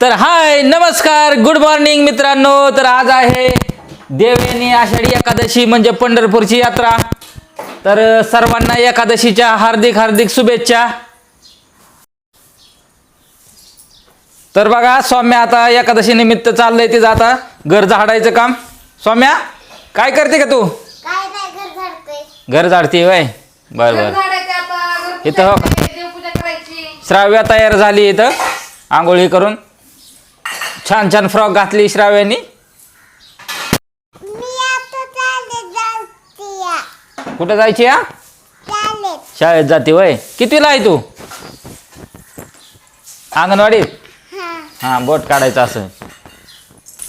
तर हाय नमस्कार good morning मित्रांनो. तर आज आहे देवयानी आषाढी एकादशी म्हणजे पंढरपूरची यात्रा. तर सर्वांना एकादशीच्या हार्दिक हार्दिक शुभेच्छा. तर बघा सौम्या आता एकादशी निमित्त चाललंय तिचं आता घर झाडायचं काम. सौम्या काय करते का तू? घर झाडते वय बर बर. इथं हो. श्राव्या तयार झाली इथं आंघोळी करून. छान छान फ्रॉक घातली श्राव्यानी कुठं जायची या शाळेत. जाते वय. कितवीला आहे तू? अंगणवाडीत? हा. हां बोट काढायचं असं.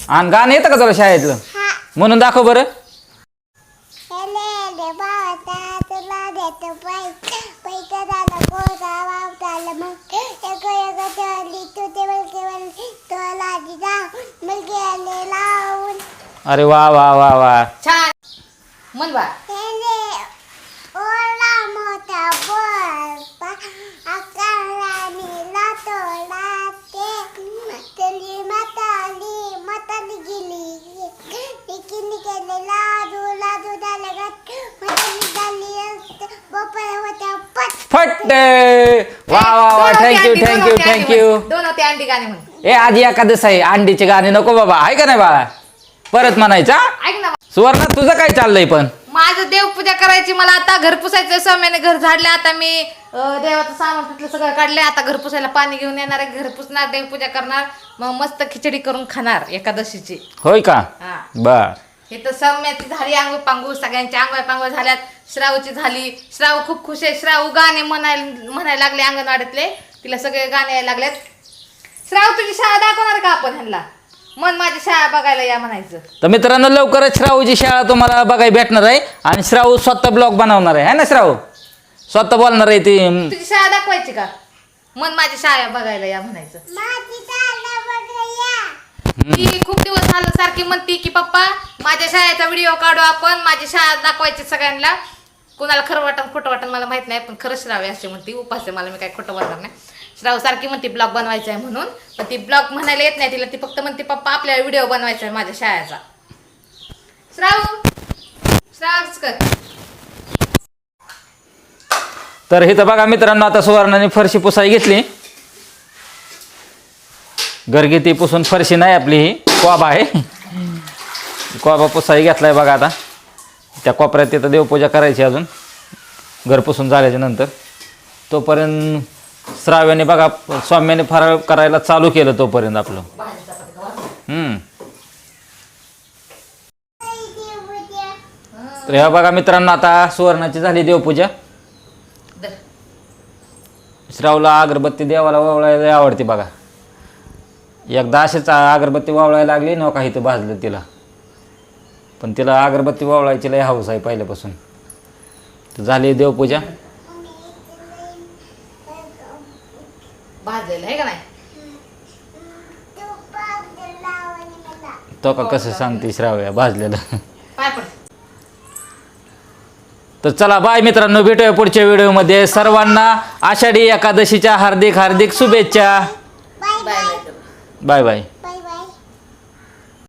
आणि गाणं येतं का तुला शाळेतलं? म्हणून दाखव बरं. अरे वा वा वा वा. छान. मन बा. फट वा वा वा. थँक्यू थँक्यू थँक्यू दोन होते अंडी गाणे म्हण. ए आजी एकादश आहे. अंडीचे गाणे नको बाबा. आहे का नाही बाळा? परत म्हणायचा ऐक ना. सुवर्णा तुझं काय चाललंय पण? माझं देवपूजा करायची मला आता घर पुसायचं सौम्याने घर झाडले आता मी अं, देवाचं सामान तिथलं सगळं काढले आता घर पुसायला पाणी घेऊन येणार आहे घर पुसणार देवपूजा करणार. मग मस्त खिचडी करून खाणार एकादशीची. होय का? हा. बर. हे तर सौम्याची झाली आंघोळ पांघोळ सगळ्यांची आंघोळ पांघोळ झाल्यात. श्रावची झाली. श्राव खूप खुश आहे. श्राव गाणे म्हणायला म्हणायला लागले अंगणवाडीतले. तिला सगळे गाणे यायला लागलेत. श्राव तुझी शाळा दाखवणार का आपण ह्यांना? मन माझी शाळा बघायला या म्हणायचं. तर मित्रांनो लवकरच श्रावची शाळा तुम्हाला बघायला भेटणार आहे आणि श्राव स्वतः ब्लॉग बनवणार आहे. है ना श्राव स्वतः बोलणार आहे ती. तुझी शाळा दाखवायची का? मन माझी शाळा बघायला या म्हणायचं. माझी ती खूप दिवस झालं सारखी म्हणती की पप्पा माझ्या शाळेचा व्हिडिओ काढू आपण. माझी शाळा दाखवायची सगळ्यांना. कुणाला खरं वाटण खोटं वाटण मला माहीत नाही पण खरं श्रावे असे म्हणते. उपास आहे मला मी काय खोटं बोलणार नाही. श्राव सारखी म्हणते ब्लॉग बनवायचा आहे म्हणून. पण ती ब्लॉग म्हणायला येत नाही तिला ती फक्त म्हणते पप्पा आपल्याला व्हिडिओ बनवायचा आहे माझ्या शाळेचा. श्राव! श्रावच कर. तर हे तर बघा मित्रांनो आता सुवर्णाने फरशी पुसाई घेतली. घरगीती पुसून फरशी नाही आपली ही क्वाब आहे. क्वाबा पुसाई घेतलाय बघा आता. त्या कोपऱ्यात तिथं देवपूजा करायची अजून. घर पुसून झाल्याच्यानंतर. तोपर्यंत श्राव्याने बघा स्वाम्याने फराळ करायला चालू केलं तोपर्यंत आपलं. हम्म. तर ह्या बघा मित्रांनो आता सुवर्णाची झाली देवपूजा. श्रावला अगरबत्ती देवाला वावळायला आवडते बघा. एकदा असेच अगरबत्ती वावळायला लागली न काही इथं भाजलं तिला. पण तिला अगरबत्ती वावळायची लय हौस आहे पहिल्यापासून. तर झाली देवपूजा. भाजलेलं आहे का नाही? तू का कसं सांगते श्राव्या भाजलेलं? पाय पड. तर चला बाय मित्रांनो भेटूया पुढच्या व्हिडिओमध्ये. सर्वांना आषाढी एकादशीच्या हार्दिक हार्दिक शुभेच्छा. Bye bye.